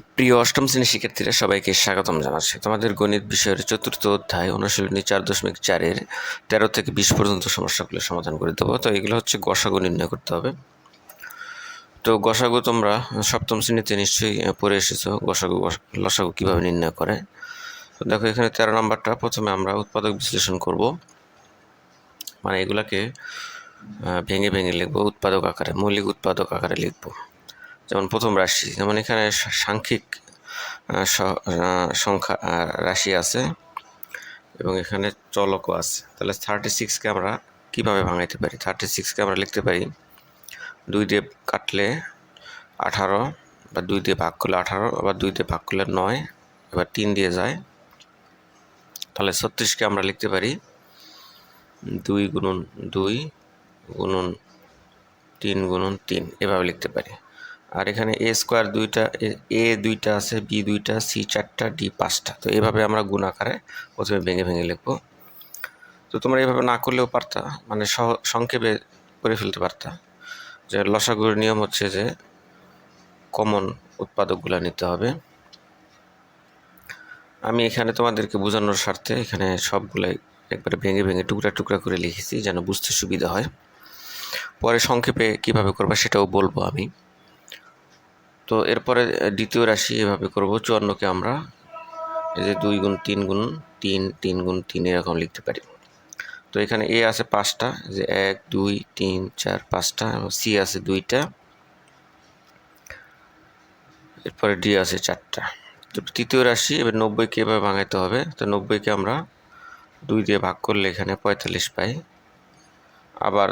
প্রিয় অষ্টম শ্রেণির শিক্ষার্থীরা, সবাইকে স্বাগতম জানাচ্ছি। তোমাদের গণিত বিষয়ের চতুর্থ অধ্যায় অনুশীলনী চার দশমিক চারের তেরো থেকে বিশ পর্যন্ত সমস্যাগুলো সমাধান করে দেবো। তো এগুলো হচ্ছে গসাগু নির্ণয় করতে হবে। তো গসাগু তোমরা সপ্তম শ্রেণীতে নিশ্চয়ই পড়ে এসেছ, গসাগু গস- লসাগু কীভাবে নির্ণয় করে? তো দেখো এখানে তেরো নম্বরটা, প্রথমে আমরা উৎপাদক বিশ্লেষণ করব। মানে এগুলাকে ভেঙে ভেঙে লিখব, উৎপাদক আকারে, মৌলিক উৎপাদক আকারে লিখব। যেমন প্রথম রাশি, যেমন এখানে সাংখ্যিক সংখ্যা রাশি আছে এবং এখানে চলকও আছে। তাহলে থার্টি সিক্সকে আমরা কীভাবে ভাঙাইতে পারি? থার্টি সিক্সকে আমরা লিখতে পারি, দুই দিয়ে কাটলে আঠারো বা দুই দিয়ে ভাগ করলে আঠারো আবার দুই দিয়ে ভাগ করলে নয়, এবার তিন দিয়ে যায়। তাহলে ছত্রিশকে আমরা লিখতে পারি, দুই গুণন দুই গুণন তিন গুণন তিন, এভাবে লিখতে পারি। আর এখানে এ স্কোয়ার দুইটা, এ দুইটা আছে বি দুইটা সি চারটা ডি পাঁচটা। তো এভাবে আমরা গুণ আকারে প্রথমে ভেঙে ভেঙে লিখব। তো তোমরা এভাবে না করলেও পারতা মানে সংক্ষেপে করে ফেলতে পারতা। যে লসাগুর নিয়ম হচ্ছে যে কমন উৎপাদকগুলো নিতে হবে। আমি এখানে তোমাদেরকে বোঝানোর স্বার্থে এখানে সবগুলাই একবারে ভেঙে ভেঙে টুকরা টুকরা করে লিখেছি যেন বুঝতে সুবিধা হয়। পরে সংক্ষেপে কীভাবে করবা সেটাও বলব আমি। তো এরপরে দ্বিতীয় রাশি এভাবে করব, চুয়ান্নকে আমরা, এই যে দুই গুণ তিন গুণ তিন তিন গুণ তিন এরকম লিখতে পারি। তো এখানে এ আছে পাঁচটা যে এক, দুই, তিন, চার, পাঁচটা এবং সি আছে দুইটা। এরপরে ডি আছে চারটা। তো তৃতীয় রাশি, এবার নব্বইকে এভাবে ভাঙাইতে হবে, তো নব্বইকে আমরা দুই দিয়ে ভাগ করলে এখানে পঁয়তাল্লিশ পাই। আবার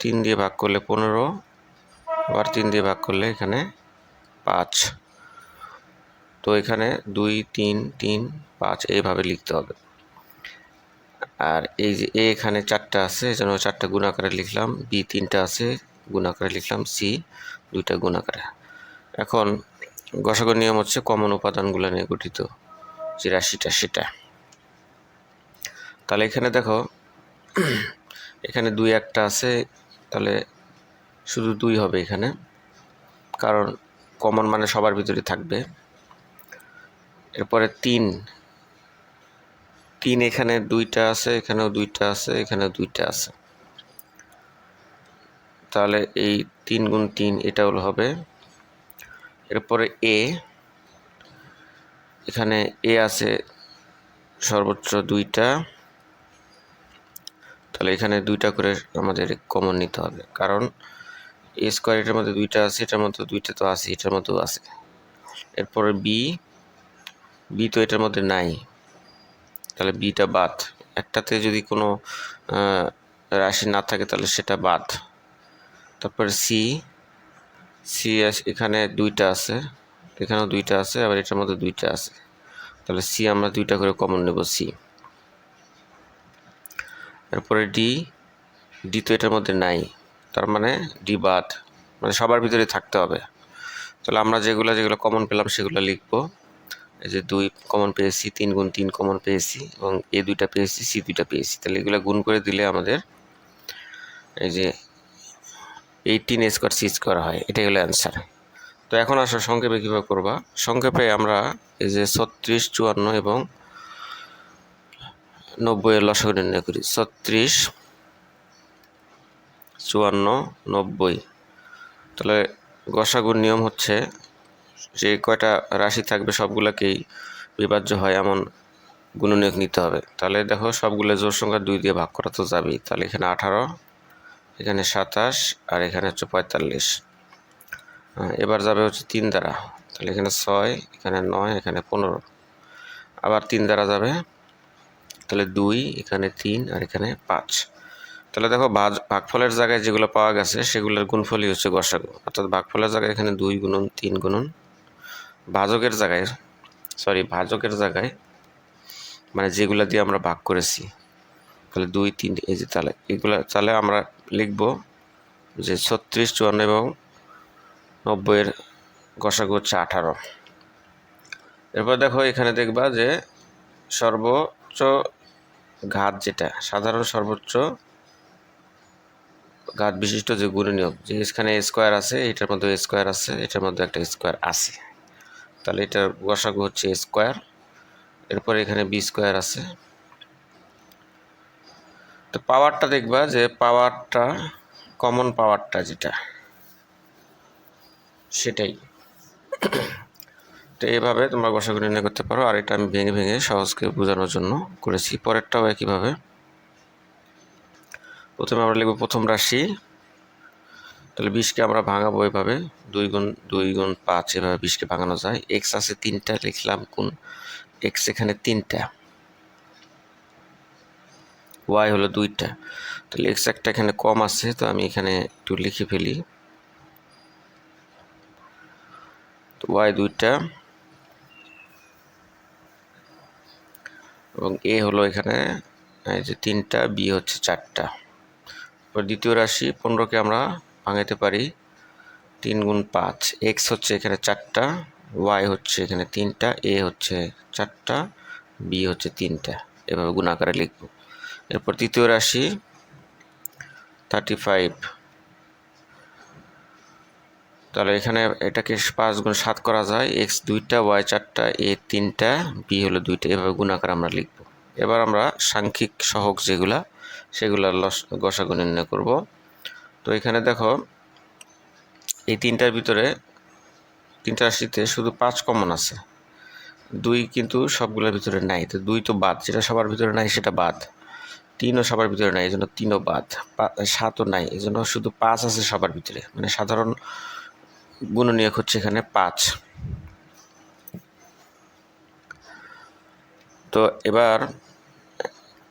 তিন দিয়ে ভাগ করলে পনেরো, আবার তিন দিয়ে ভাগ করলে এখানে পাঁচ। তো এখানে দুই, তিন তিন, পাঁচ এইভাবে লিখতে হবে। আর এই যে এ এখানে চারটা আছে, এই জন্য চারটা গুণ আকারে লিখলাম। বি তিনটা আছে, গুণ আকারে লিখলাম। সি দুইটা গুণ আকারে। এখন গসাগর নিয়ম হচ্ছে কমন উপাদানগুলো নিয়ে গঠিত যে রাশিটা সেটা। তাহলে এখানে দেখো, এখানে দুই একটা আছে, তাহলে শুধু দুই হবে এখানে। কারণ কমন মানে সবার ভিতরে থাকবে। এরপরে তিন। তিন এখানে দুইটা আছে, এখানেও দুইটা আছে, এখানেও দুইটা আছে। তাহলে এই তিন গুণ তিন এটা হলো হবে। এরপরে এ। এখানে এ আছে সর্বোচ্চ দুইটা। তাহলে এখানে দুইটা করে আমাদের কমন নিতে হবে। কারণ এ স্কোয়ার এটার মধ্যে দুইটা আছে, এটার মধ্যে দুইটা তো আছে, এটার মধ্যেও আছে। এরপরে বি বি তো এটার মধ্যে নাই। তাহলে বিটা বাদ। একটাতে যদি কোনো রাশি না থাকে তাহলে সেটা বাদ। তারপরে সি সি এখানে দুইটা আছে, এখানেও দুইটা আছে, আবার এটার মধ্যে দুইটা আছে। তাহলে সি আমরা দুইটা করে কমন নেব সি এরপরে ডি ডি তো এটার মধ্যে নাই। তার মানে ডি বাদ মানে সবার ভিতরে থাকতে হবে। তাহলে আমরা যেগুলো যেগুলো কমন পেলাম সেগুলো লিখব। এই যে দুই কমন পেয়েছি, তিন গুণ তিন কমন পেয়েছি এবং এ দুইটা পেয়েছি, সি দুইটা পেয়েছি। তাহলে এগুলো গুণ করে দিলে আমাদের এই যে এইটিন স্কোয়ার সি স্কোয়ার হয়। এটাই হলো অ্যান্সার তো এখন আসো সংক্ষেপে কীভাবে করবা? সংক্ষেপে আমরা এই যে ছত্রিশ, চুয়ান্ন এবং নব্বই এর লসাগু নির্ণয় করি। ছত্রিশ চুয়ান্ন নব্বই। তাহলে গসাগুর নিয়ম হচ্ছে যে কয়টা রাশি থাকবে সবগুলোকেই বিভাজ্য হয় এমন গুণনীয়ক নিতে হবে। তাহলে দেখো সবগুলো জোর সংখ্যা দুই দিয়ে ভাগ করা তো যাবেই। তাহলে এখানে আঠারো এখানে সাতাশ আর এখানে হচ্ছে পঁয়তাল্লিশ। হ্যাঁ, এবার যাবে হচ্ছে তিন দ্বারা। তাহলে এখানে ছয় এখানে নয় এখানে পনেরো। আবার তিন দ্বারা যাবে। তাহলে দুই এখানে তিন আর এখানে পাঁচ। তাহলে দেখো ভাগ ভাগফলের জায়গায় যেগুলো পাওয়া গেছে, সেগুলোর গুণফলই হচ্ছে গসাগু। অর্থাৎ ভাগফলের জায়গায় এখানে দুই গুণন, তিন গুণন। ভাজকের জায়গায় সরি ভাজকের জায়গায় মানে যেগুলো দিয়ে আমরা ভাগ করেছি, তাহলে দুই, তিন, এই যে তাহলে এগুলো তাহলে আমরা লিখব যে ছত্রিশ, চুয়ান্ন এবং নব্বইয়ের গসাগু হচ্ছে আঠারো। এরপর দেখো এখানে দেখবা যে সর্বোচ্চ ঘাত যেটা, সাধারণ সর্বোচ্চ ঘাত বিশিষ্ট যে গুণনীয়ক যে এখানে স্কোয়ার আছে, এটার মধ্যে স্কোয়ার আছে, এটার মধ্যে একটা স্কোয়ার আছে। তাহলে এটার গসাগু হচ্ছে স্কোয়ার, এরপরে এখানে বি স্কোয়ার আছে। তো পাওয়ারটা দেখবা যে পাওয়ারটা, কমন পাওয়ারটা যেটা, সেটাই। তো এইভাবে তোমরা গসাগু নির্ণয় করতে পারো, আর এটা আমি ভেঙে ভেঙে সহজকে বোঝানোর জন্য করেছি। পরেরটাও একইভাবে। প্রথমে আমরা লিখব প্রথম রাশি। তাহলে বিশকে আমরা ভাঙাবো এভাবে। দুই গুণ দুই গুণ পাঁচ এভাবে বিশকে ভাঙানো যায়। এক্স আছে তিনটা, লিখলাম কোন? এক্স এখানে তিনটা। ওয়াই হলো দুইটা। তাহলে এক্স একটা এখানে কম আছে, তো আমি এখানে একটু লিখে ফেলি। তো ওয়াই দুইটা। এবং এ হলো এখানে, এই যে তিনটা, বি হচ্ছে চারটা। দ্বিতীয় রাশি, পনেরোকে আমরা ভাঙাইতে পারি। তিন গুণ পাঁচ, এক্স হচ্ছে এখানে চারটা, ওয়াই হচ্ছে এখানে তিনটা, এ হচ্ছে চারটা, বি হচ্ছে তিনটা। এভাবে গুণাকারে লিখব। এরপর তৃতীয় রাশি থার্টি ফাইভ তাহলে এখানে এটাকে পাঁচ গুণ সাত করা যায়, এক্স দুইটা, ওয়াই চারটা, এ তিনটা, বি হলো দুইটা। এভাবে গুণাকার আমরা লিখব। এবার আমরা সাংখ্যিক সহগ যেগুলা সেগুলো লস, গসাগু নির্ণয় করব। তো এখানে দেখো, এই তিনটার ভিতরে, তিনটা রাশিতে শুধু পাঁচ কমন আছে। দুই কিন্তু সবগুলোর ভিতরে নাই। তো দুই তো বাদ, যেটা সবার ভিতরে নাই সেটা বাদ। তিনও সবার ভিতরে নাই এই জন্য তিনও বাদ। সাতও নাই এই জন্য শুধু পাঁচ আছে সবার ভিতরে। মানে সাধারণ গুণনীয়ক হচ্ছে এখানে পাঁচ। তো এবার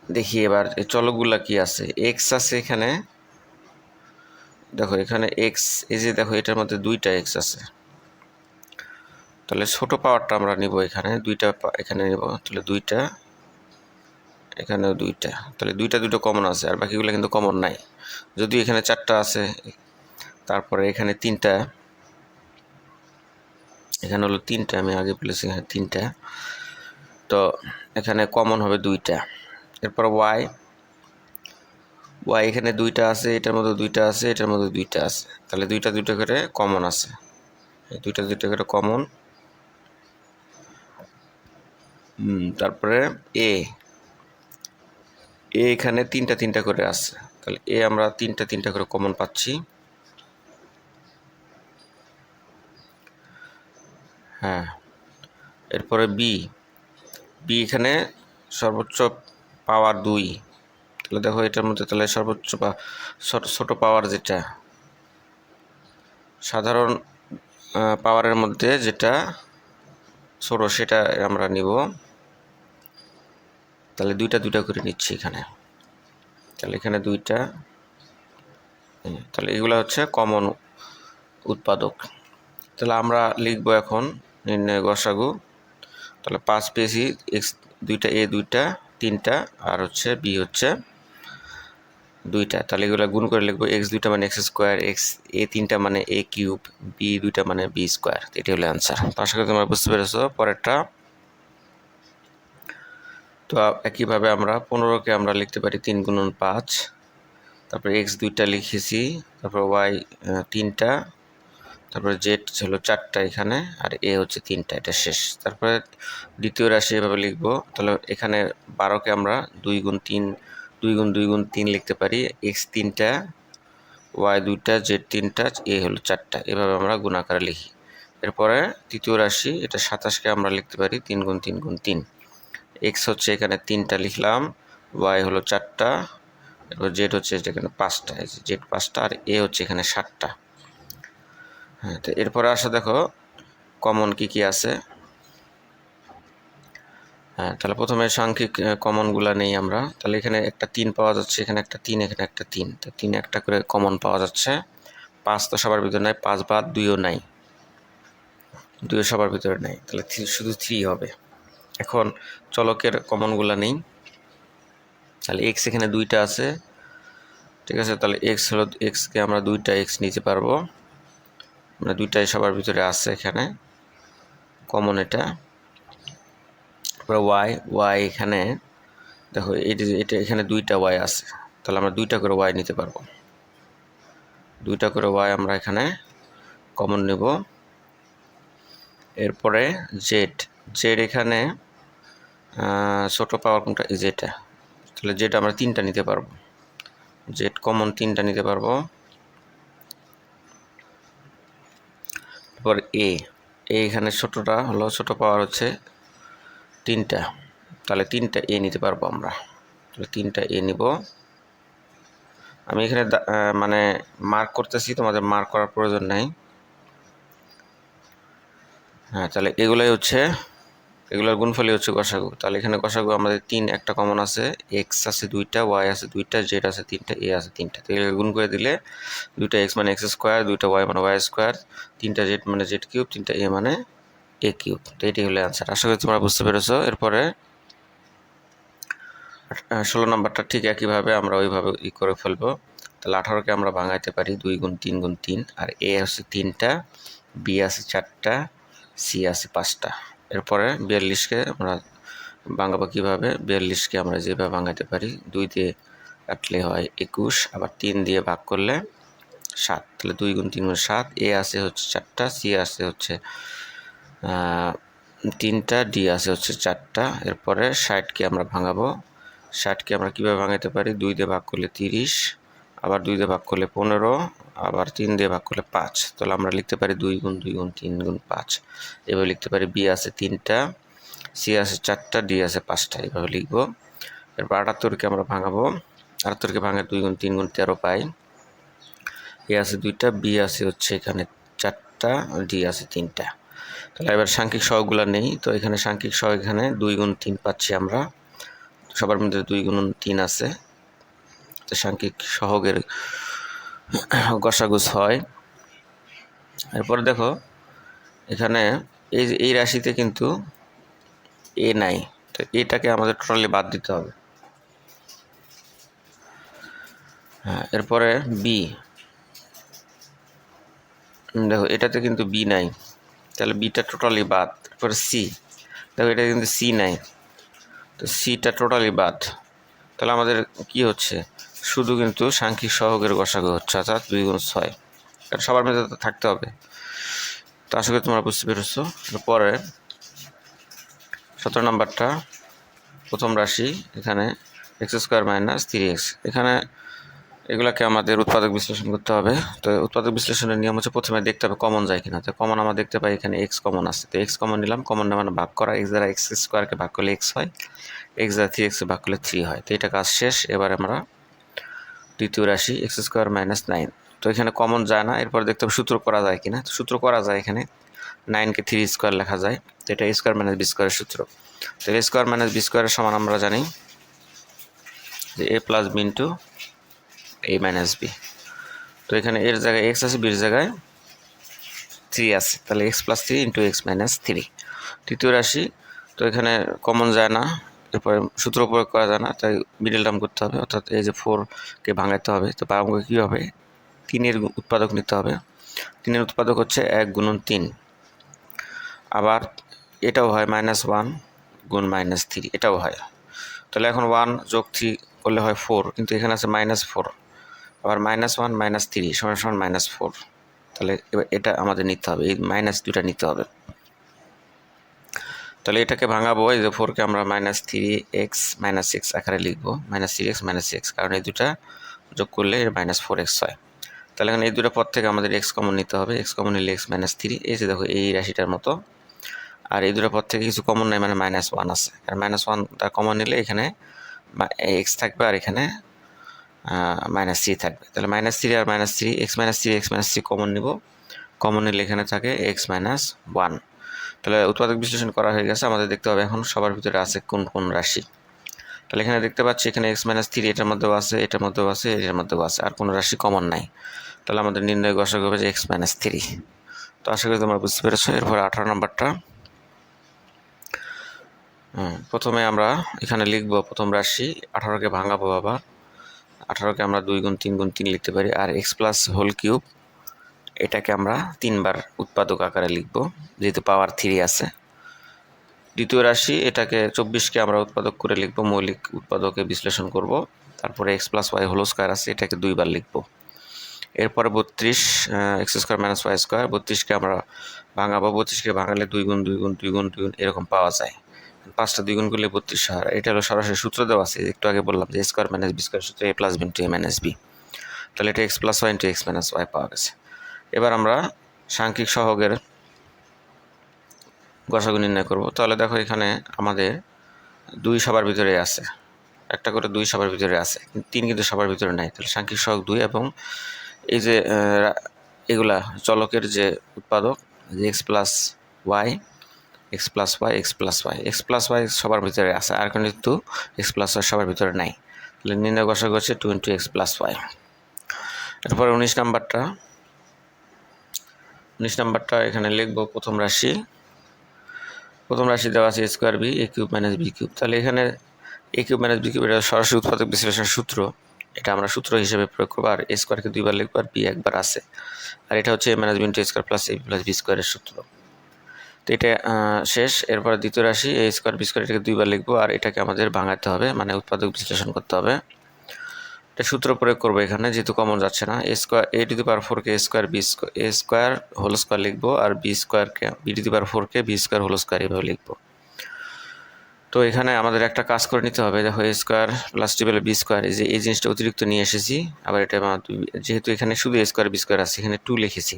দেখি এবার, এই চলকগুলা কি আছে? এক্স আছে এখানে। দেখো, এখানে এক্স এই যে দেখো, এটার মধ্যে দুইটা এক্স আছে। তাহলে ছোট পাওয়ারটা আমরা নিব এখানে, দুইটা এখানে নিব, তাহলে দুইটা, এখানেও দুইটা। তাহলে দুইটা দুটো কমন আছে, আর বাকিগুলো কিন্তু কমন নাই। যদি এখানে চারটা আছে, তারপরে এখানে তিনটা, এখানে হলো তিনটা, আমি আগে বলেছি এখানে তিনটা। তো এখানে কমন হবে দুইটা। এরপর ওয়াই ওয়াই এখানে দুইটা আছে, এটার মধ্যে দুইটা আছে, এটার মধ্যে দুইটা আছে। তাহলে দুইটা দুইটা করে কমন আছে। দুইটা দুইটা করে কমন তারপরে এ এ এখানে তিনটা তিনটা করে আছে। তাহলে এ আমরা তিনটা তিনটা করে কমন পাচ্ছি। হ্যাঁ এরপরে বি বি এখানে সর্বোচ্চ পাওয়ার দুই। তাহলে দেখো এটার মধ্যে তাহলে সর্বোচ্চ বা ছোট পাওয়ার যেটা, সাধারণ পাওয়ারের মধ্যে যেটা ছোট সেটা আমরা নিব। তাহলে দুইটা দুইটা করে নিচ্ছি এখানে। তাহলে এখানে দুইটা তাহলে এগুলো হচ্ছে কমন উৎপাদক। তাহলে আমরা লিখব এখন, নির্ণয়, গসাগু। তাহলে পাঁচ পেয়েছি, এক্স, দুইটা, এ, দুইটা তিনটা, আর হচ্ছে বি হচ্ছে দুইটা। তাহলে এগুলো গুণ করে লিখব এক্স দুইটা মানে এক্স স্কোয়ার এক্স এ তিনটা মানে এ কিউব বি দুইটা মানে বি স্কোয়ার এটি হলো অ্যান্সার তো আশা করি তোমরা বুঝতে পেরেছ। পরেরটা, তো একইভাবে আমরা পনেরোকে আমরা লিখতে পারি তিন গুণন পাঁচ। তারপরে এক্স দুইটা লিখেছি, তারপর ওয়াই তিনটা তারপরে জেড হলো চারটা এখানে, আর এ হচ্ছে তিনটা, এটা শেষ। তারপরে দ্বিতীয় রাশি এভাবে লিখব, তাহলে এখানে বারোকে আমরা দুই গুণ তিন, দুই গুণ দুই গুণ তিন লিখতে পারি, এক্স তিনটা, ওয়াই দুইটা, জেড তিনটা, এ হলো চারটা, এভাবে আমরা গুণাকারে লিখি। এরপরে তৃতীয় রাশি, এটা সাতাশকে আমরা লিখতে পারি, তিন গুণ তিন গুণ তিন। এক্স হচ্ছে এখানে তিনটা লিখলাম, ওয়াই হলো চারটা, এরপর জেড হচ্ছে এখানে পাঁচটা জেড পাঁচটা, আর এ হচ্ছে এখানে সাতটা। হ্যাঁ তো এরপরে আসো দেখো কমন কি কি আছে? হ্যাঁ তাহলে প্রথমে সাংখ্যিক কমনগুলো নেই আমরা। তাহলে এখানে একটা তিন পাওয়া যাচ্ছে, এখানে একটা তিন, এখানে একটা তিন। তো তিন একটা করে কমন পাওয়া যাচ্ছে। পাঁচ তো সবার ভিতরে নাই, পাঁচ বাদ দুইও নাই। দুইও সবার ভিতরে নাই, তাহলে শুধু থ্রি হবে। এখন চলকের কমনগুলো নেই। তাহলে এক্স এখানে দুইটা আছে। ঠিক আছে, তাহলে এক্স হলো এক্সকে আমরা দুইটা এক্স নিতে পারব। মানে দুইটাই সবার ভিতরে আছে এখানে। কমন এটা। তারপরে ওয়াই ওয়াই এখানে। দেখো এটা এটা এখানে দুইটা ওয়াই আছে। তাহলে আমরা দুইটা করে ওয়াই নিতে পারব। দুইটা করে ওয়াই আমরা এখানে কমন নেব। এরপরে জেড জেড এখানে ছোটো পাওয়ার কোনটা? যেটা তাহলে জেড আমরা তিনটা নিতে পারব। জেড কমন তিনটা নিতে পারব। এরপর এ এখানে ছোটোটা হলো ছোট পাওয়ার হচ্ছে তিনটা। তাহলে তিনটা এ নিতে পারব আমরা। তাহলে তিনটা এ নিব। আমি এখানে মানে মার্ক করতেছি, তোমাদের মার্ক করার প্রয়োজন নাই। হ্যাঁ তাহলে এগুলোই হচ্ছে এগুলোর গুণফলই হচ্ছে কষাগু তাহলে এখানে কষাগু আমাদের তিন, একটা কমন আছে এক্স আছে দুইটা ওয়াই আছে দুইটা জেড আছে তিনটা এ আছে তিনটা। তো গুণ করে দিলে দুইটা এক্স মানে এক্স স্কোয়ার দুইটা ওয়াই মানে ওয়াই স্কোয়ার তিনটা জেড মানে জেড কিউব তিনটা এ মানে এ কিউব তো এটি হলো অ্যান্সার আশা করি তোমরা বুঝতে পেরেছ। এরপরে ষোলো নম্বরটা ঠিক একইভাবে আমরা ওইভাবে ই করে ফেলব। তাহলে আঠারোকে আমরা ভাঙাইতে পারি দুই গুণ তিন গুণ তিন, আর এ হচ্ছে তিনটা বি আছে চারটা সি আছে পাঁচটা। এরপরে বিয়াল্লিশকে আমরা ভাঙাবো কীভাবে? বিয়াল্লিশকে আমরা যেভাবে ভাঙাইতে পারি, দুই দিয়ে কাটলে হয় একুশ, আবার তিন দিয়ে ভাগ করলে সাত। তাহলে দুই গুণ তিন গুণ সাত, এ আছে হচ্ছে চারটা, সি আছে হচ্ছে তিনটা, ডি আছে হচ্ছে চারটা। এরপরে ষাটকে আমরা ভাঙাবো। ষাটকে আমরা কীভাবে ভাঙাতে পারি? দুই দিয়ে ভাগ করলে তিরিশ, আবার দুই দিয়ে ভাগ করলে পনেরো আবার তিন দিয়ে ভাগ করলে পাঁচ। তাহলে আমরা লিখতে পারি দুই গুণ দুই গুণ তিন গুণ পাঁচ। এভাবে লিখতে পারি বি আছে তিনটা, সি আছে চারটা, ডি আছে পাঁচটা। এভাবে লিখব। এরপর আটাত্তরকে আমরা ভাঙাবো। আটাত্তরকে ভাঙে দুই গুণ তিন গুণ তেরো পাই। এ আছে দুইটা, বি আছে হচ্ছে এখানে চারটা ডি আছে তিনটা। তাহলে এবার সাংখ্যিক সহগুলো নেই, তো এখানে সাংখ্যিক সহ এখানে দুই গুণ তিন পাচ্ছি আমরা। সবার মধ্যে দুই গুণ তিন আছে। তো সাংখ্যিক সহগের গসাগুস হয়। এরপর দেখো, এখানে এই এই রাশিতে কিন্তু এ নাই। তো এটাকে আমাদের টোটালি বাদ দিতে হবে। হ্যাঁ এরপরে বি দেখো, এটাতে কিন্তু বি নাই। তাহলে বিটা টোটালি বাদ। এরপরে সি দেখো এটা কিন্তু সি নাই। তো সিটা টোটালি বাদ। তাহলে আমাদের কি হচ্ছে? শুধু কিন্তু সাংখ্যিক সহগের গসাগু হচ্ছে, অর্থাৎ দুই গুণ ছয়। এটা সবার মধ্যে থাকতে হবে। তো আশা করি তোমরা বুঝতে পেরেছ। পরে সতেরো নাম্বারটা, প্রথম রাশি, এখানে x square minus three x. এখানে এগুলাকে আমাদের উৎপাদক বিশ্লেষণ করতে হবে। তো উৎপাদক বিশ্লেষণের নিয়ম হচ্ছে প্রথমে দেখতে হবে কমন যায় কিনা। তো কমন আমরা দেখতে পাই এখানে এক্স কমন আছে। তো এক্স কমন নিলাম কমন মানে ভাগ করা। এক্স দ্বারা এক্স স্কোয়ারকে ভাগ করলে এক্স হয় এক্স দ্বারা থ্রি এক্সকে ভাগ করলে থ্রি হয়। তো এটা কাজ শেষ। এবার আমরা দ্বিতীয় রাশি এক্স স্কোয়ার মাইনাস নাইন তো এখানে কমন যায় না, এরপর দেখতে হবে সূত্র করা যায় কিনা। তো সূত্র করা যায় এখানে। নাইনকে থ্রি স্কোয়ার লেখা যায়। তো এটা স্কোয়ার মাইনাস বি স্কোয়ারের সূত্র। তো এ স্কোয়ার মাইনাস বি স্কোয়ারের সমান আমরা জানি যে a plus b into a minus b তো এখানে এর জায়গায় এক্স আছে বির জায়গায় থ্রি আছে। তাহলে x plus three into x minus three তৃতীয় রাশি, তো এখানে কমন যায় না। এরপরে সূত্র প্রয়োগ করা যায় না, তাই মিডল টার্ম করতে হবে, অর্থাৎ এই যে ফোরকে ভাঙাতে হবে, তো বারঙ্গ কী হবে? তিনের উৎপাদক নিতে হবে, তিনের উৎপাদক হচ্ছে এক গুণন তিন, আবার এটাও হয় মাইনাস ওয়ান গুণ মাইনাস থ্রি এটাও হয়, তাহলে এখন ওয়ান যোগ থ্রি করলে হয় ফোর কিন্তু এখানে আছে মাইনাস ফোর আবার মাইনাস ওয়ান মাইনাস থ্রি সমান সমান মাইনাস ফোর তাহলে এবার এটা আমাদের নিতে হবে, এই মাইনাস দুটা নিতে হবে। তাহলে এটাকে ভাঙাবো, এই যে ফোরকে আমরা minus three x minus six আকারে লিখব। Minus three x minus six কারণ এই দুটা যোগ করলে মাইনাস ফোর এক্স হয়। তাহলে এখানে এই দুটো পদ থেকে আমাদের এক্স কমন নিতে হবে। এক্স কমন নিলে এক্স মাইনাস থ্রি এই যে দেখো এই রাশিটার মতো। আর এই দুটো পদ থেকে কিছু কমন নাই মানে মাইনাস ওয়ান আছে। আর মাইনাস ওয়ান তার কমন নিলে এখানে এক্স থাকবে আর এখানে মাইনাস থ্রি থাকবে। তাহলে মাইনাস থ্রি আর minus three x minus three x minus three common নিব। কমন নিলে এখানে থাকে এক্স মাইনাস ওয়ান তাহলে উৎপাদক বিশ্লেষণ করা হয়ে গেছে, আমাদের দেখতে হবে এখন সবার ভিতরে আছে কোন কোন রাশি। তাহলে এখানে দেখতে পাচ্ছি এখানে এক্স মাইনাস থ্রি এটার মধ্যেও আছে, এটার মধ্যেও আছে, এটার মধ্যেও আছে, আর কোনো রাশি কমন নাই। তাহলে আমাদের নির্ণয় গসক হবে যে এক্স মাইনাস থ্রি তো আশা করি তোমরা বুঝতে পেরেছ, এরপর আঠারো নম্বরটা। প্রথমে আমরা এখানে লিখব প্রথম রাশি, আঠারোকে ভাঙাবো আবার আঠারোকে আমরা দুই গুণ, তিন গুণ, তিন লিখতে পারি, আর এক্স প্লাস হোল কিউব এটাকে আমরা তিনবার উৎপাদক আকারে লিখব, যেহেতু পাওয়ার থ্রি আছে। দ্বিতীয় রাশি, এটাকে চব্বিশকে আমরা উৎপাদক করে লিখব, মৌলিক উৎপাদকে বিশ্লেষণ করব। তারপরে x plus y whole square আছে, এটাকে দুইবার লিখব। এরপরে বত্রিশ x square minus y square বত্রিশকে আমরা ভাঙাবো। বত্রিশকে ভাঙালে দুই গুণ দুই গুণ দুই গুণ দুই গুণ এরকম পাওয়া যায়। পাঁচটা দুই গুণ করলে বত্রিশ হার এটা হলো সরাসরি সূত্র দেওয়া আছে, একটু আগে বললাম যে স্কোয়ার মাইনাস বি স্কোয়ার সূত্র a plus b into a minus b তাহলে এটা x plus y into x minus y পাওয়া গেছে। এবার আমরা সাংখ্যিক সহগের গসাগু নির্ণয় করব। তাহলে দেখো এখানে আমাদের দুই সবার ভিতরে আছে। একটা করে দুই সবার ভিতরে আছে। তিন কিন্তু সবার ভিতরে নাই। তাহলে সাংখ্যিক সহগ দুই এবং এই যে এগুলা চলকের যে উৎপাদক, যে x plus y x plus y x plus y x plus y সবার ভিতরে আছে। আর কিন্তু এক্স প্লাস ওয়াই সবার ভিতরে নাই। তাহলে নির্ণয় গসাগু হচ্ছে two into x plus y এরপরে উনিশ নাম্বারটা। উনিশ নাম্বারটা এখানে লিখব, প্রথম রাশি। প্রথম রাশি দেওয়া আছে square b a cube minus b cube তাহলে এখানে a cube minus b cube এটা সরাসরি উৎপাদক বিশ্লেষণ সূত্র। এটা আমরা সূত্র হিসেবে প্রয়োগ করব, আর এ স্কোয়ারকে দুইবার লিখব আর বি একবার আছে। আর এটা হচ্ছে a minus b square plus a plus b স্কোয়ারের সূত্র। তো এটা শেষ। এরপর দ্বিতীয় রাশি এ স্কোয়ার বি স্কোয়ার এটাকে দুইবার লিখব, আর এটাকে আমাদের ভাঙাতে হবে মানে উৎপাদক বিশ্লেষণ করতে হবে। এটা সূত্র প্রয়োগ করব এখানে, যেহেতু কমন যাচ্ছে না। এ square A two the power ফোরকে a square b a square whole square লিখব, আর বি স্কোয়ারকে বি টু দি পাওয়ার ফোরকে বি স্কোয়ার হোল স্কোয়ার এভাবে লিখব। তো এখানে আমাদের একটা কাজ করে নিতে হবে। দেখো a square plus double b square এই যে, এই জিনিসটা অতিরিক্ত নিয়ে এসেছি। আবার এটা যেহেতু এখানে শুধু এ স্কোয়ার বি স্কোয়ার আছে, এখানে টু লিখেছি।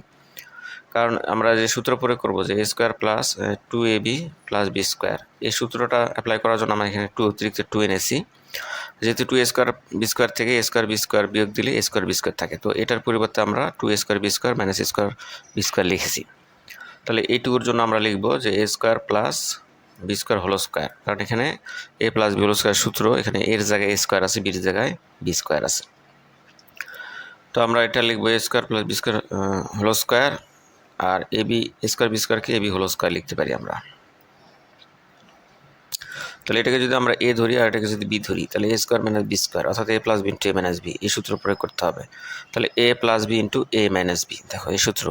কারণ আমরা যে সূত্র প্রয়োগ করব যে a square plus two a b plus b square এই সূত্রটা অ্যাপ্লাই করার জন্য আমরা এখানে টু অতিরিক্ত টু এনেছি। যেহেতু টু স্কোয়ার বি স্কোয়ার থেকে স্কোয়ার বি স্কোয়ার বিয়োগ দিলে স্কোয়ার বি স্কোয়ার থাকে। তো এটার পরিবর্তে আমরা two square b square minus square b square লিখেছি। তাহলে এইটুকুর জন্য আমরা লিখব যে a square plus b square হলো স্কোয়ার কারণ এখানে এ প্লাস বি হলো স্কোয়ার সূত্র, এখানে এর জায়গায় এ স্কোয়ার আছে বির জায়গায় বি স্কোয়ার আছে। তো আমরা এটা লিখব a square plus b square হলো স্কোয়ার আর এ বি স্কোয়ার বি স্কোয়ারকে এ বি হোল স্কোয়ার লিখতে পারি আমরা। তাহলে এটাকে যদি আমরা এ ধরি আর এটাকে যদি বি ধরি, তাহলে a square minus b square অর্থাৎ a plus b into a minus b এই সূত্র প্রয়োগ করতে হবে। তাহলে a plus b into a minus b দেখো এই সূত্র,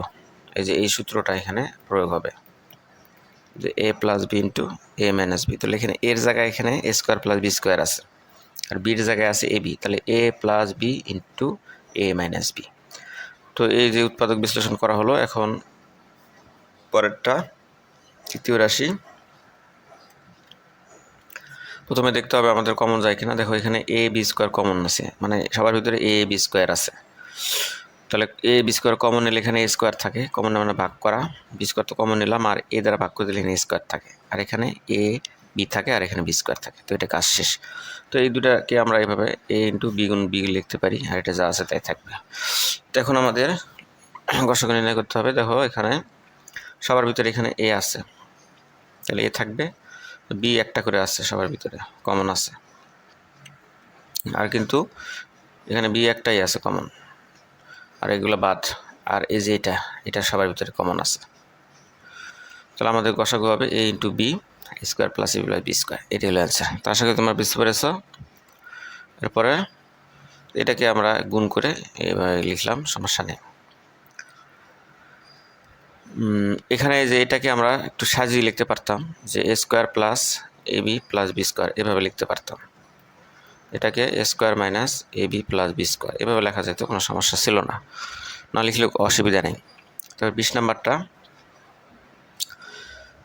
এই যে এই সূত্রটা এখানে প্রয়োগ হবে। যে a plus b into a minus b তাহলে এখানে এর জায়গায় এখানে a square plus b square আছে, আর বির জায়গায় আছে এ বি তাহলে a plus b into a minus b তো এই যে উৎপাদক বিশ্লেষণ করা হলো, এখন পরেরটা, তৃতীয় রাশি প্রথমে দেখতে হবে আমাদের কমন যায় কিনা। দেখো, এখানে এ বি স্কোয়ার কমন আছে। মানে সবার ভিতরে এ বি স্কোয়ার আছে। তাহলে এ বি স্কোয়ার কমন নিলে এখানে এ স্কোয়ার থাকে। কমন মানে ভাগ করা। বি স্কোয়ার তো কমন নিলাম, আর এ দ্বারা ভাগ করে দিলে এখানে স্কোয়ার থাকে। আর এখানে এ বি থাকে, আর এখানে বি স্কোয়ার থাকে। তো এটা কাজ শেষ। তো এই দুটাকে আমরা এভাবে এ ইন্টু বি গুণ বি লিখতে পারি, আর এটা যা আছে তাই থাকবে। তো এখন আমাদের গসক নির্ণয় করতে হবে। দেখো, এখানে সবার ভিতরে এখানে এ আছে। তাহলে এ থাকবে। বি একটা করে আছে সবার ভিতরে কমন আছে। আর কিন্তু এখানে বি একটাই আছে কমন আর এগুলো বাদ, আর এই যে এটা এটা সবার ভিতরে কমন আছে। তাহলে আমাদের গসাগু হবে a into b square plus a plus b square এটি হলো অ্যান্সার তার আশা করি তোমরা বুঝতে পেরেছ। এরপরে এটাকে আমরা গুণ করে এভাবে লিখলাম, সমস্যা নেই। এখানে যে এটাকে আমরা একটু সাজিয়ে লিখতে পারতাম, যে a square plus a b plus b square এভাবে লিখতে পারতাম। এটাকে a square minus a b plus b square এভাবে লেখা যেত, কোনো সমস্যা ছিল না। না লিখলে অসুবিধা নেই। তবে বিশ নাম্বারটা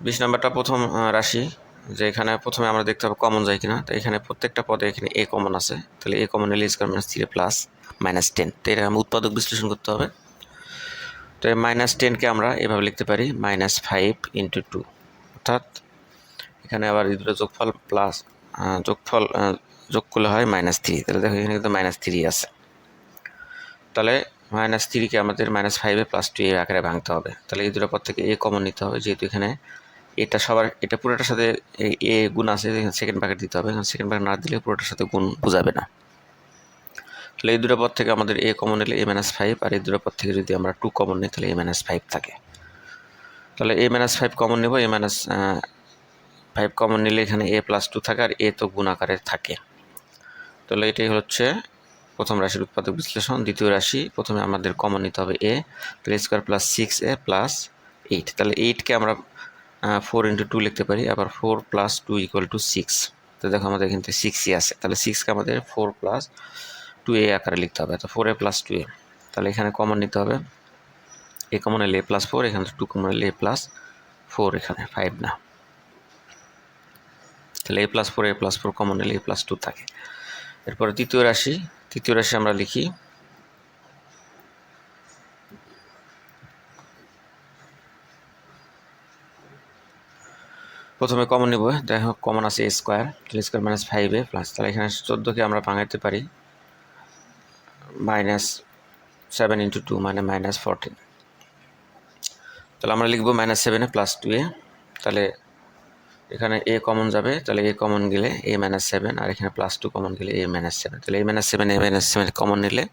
বিশ নাম্বারটা প্রথম রাশি, যে এখানে প্রথমে আমরা দেখতে হবে কমন যায় কিনা। তো এখানে প্রত্যেকটা পদে এখানে এ কমন আছে। তাহলে এ কমন এলে square minus three plus minus ten তো এটা উৎপাদক বিশ্লেষণ করতে হবে। তো মাইনাস টেনকে আমরা এভাবে লিখতে পারি মাইনাস ফাইভ ইন্টু টু অর্থাৎ এখানে আবার এই দুটো যোগফল প্লাস যোগফল যোগ করলে হয় মাইনাস থ্রি তাহলে দেখো এখানে কিন্তু মাইনাস থ্রি আছে। তাহলে মাইনাস থ্রিকে আমাদের মাইনাস ফাইভে প্লাস টু এর আকারে ভাঙতে হবে। তাহলে এই দুটো পর থেকে এ কমন নিতে হবে, যেহেতু এখানে এটা সবার, এটা পুরোটার সাথে এ গুণ আছে সেকেন্ড ব্র্যাকেট দিতে হবে। সেকেন্ড ব্র্যাকেট না দিলে পুরোটার সাথে গুণ বোঝাবে না। তাহলে এই দুটো পদ থেকে আমাদের এ কমন নিলে এ মাইনাস ফাইভ আর এই দুটো পদ থেকে যদি আমরা টু কমন নিই, তাহলে এ মাইনাস ফাইভ থাকে। তাহলে এ মাইনাস ফাইভ কমন নেব এ মাইনাস ফাইভ কমন নিলে এখানে এ প্লাস টু থাকে, আর এ তো গুণ আকারে থাকে। তাহলে এটাই হচ্ছে প্রথম রাশির উৎপাদক বিশ্লেষণ। দ্বিতীয় রাশি, প্রথমে আমাদের কমন নিতে হবে এ তাহলে square plus six a plus eight তাহলে এইটকে আমরা ফোর ইন্টু টু লিখতে পারি, আবার four plus two equal to six তো দেখো আমাদের এখান থেকে সিক্সই আছে। তাহলে সিক্সকে আমাদের ফোর প্লাস টু এ আকারে লিখতে হবে, তো four a plus two a তাহলে এখানে কমন নিতে হবে। এ কমন এলে এ প্লাস ফোর এখানে টু কমন এলে এ প্লাস ফোর এখানে ফাইভ না। তাহলে a plus four a plus four common এলে এ প্লাস টু থাকে। এরপরে তৃতীয় রাশি তৃতীয় রাশি আমরা লিখি, প্রথমে কমন নেব দেখো কমন আছে a square square minus five a plus তাহলে এখানে চোদ্দোকে আমরা ভাঙাইতে পারি। মাইনাস সেভেন ইন্টু টু মানে মাইনাস ফোরটিন তাহলে আমরা লিখব মাইনাস সেভেনে প্লাস টু এ। তাহলে এখানে এ কমন যাবে, তাহলে এ কমন গেলে এ মাইনাস সেভেন আর এখানে প্লাস টু কমন গেলে এ মাইনাস সেভেন তাহলে a minus seven a minus seven common নিলে,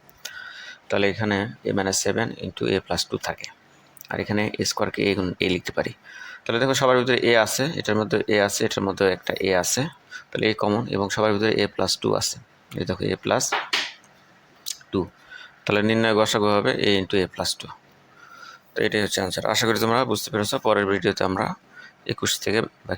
তাহলে এখানে a minus seven into a plus two থাকে। আর এখানে এ স্কোয়ারকে এ গুণ এ লিখতে পারি। তাহলে দেখো সবার ভিতরে এ আছে, এটার মধ্যে এ আছে, এটার মধ্যে একটা এ আছে। তাহলে এ কমন এবং সবার ভিতরে এ প্লাস টু আছে। এই দেখো এ প্লাস তাহলে নির্ণয় গসাগু হবে a into a plus two তো এটাই হচ্ছে অ্যান্সার আশা করি তোমরা বুঝতে পেরেছ। পরের ভিডিওতে আমরা একুশ থেকে বাকি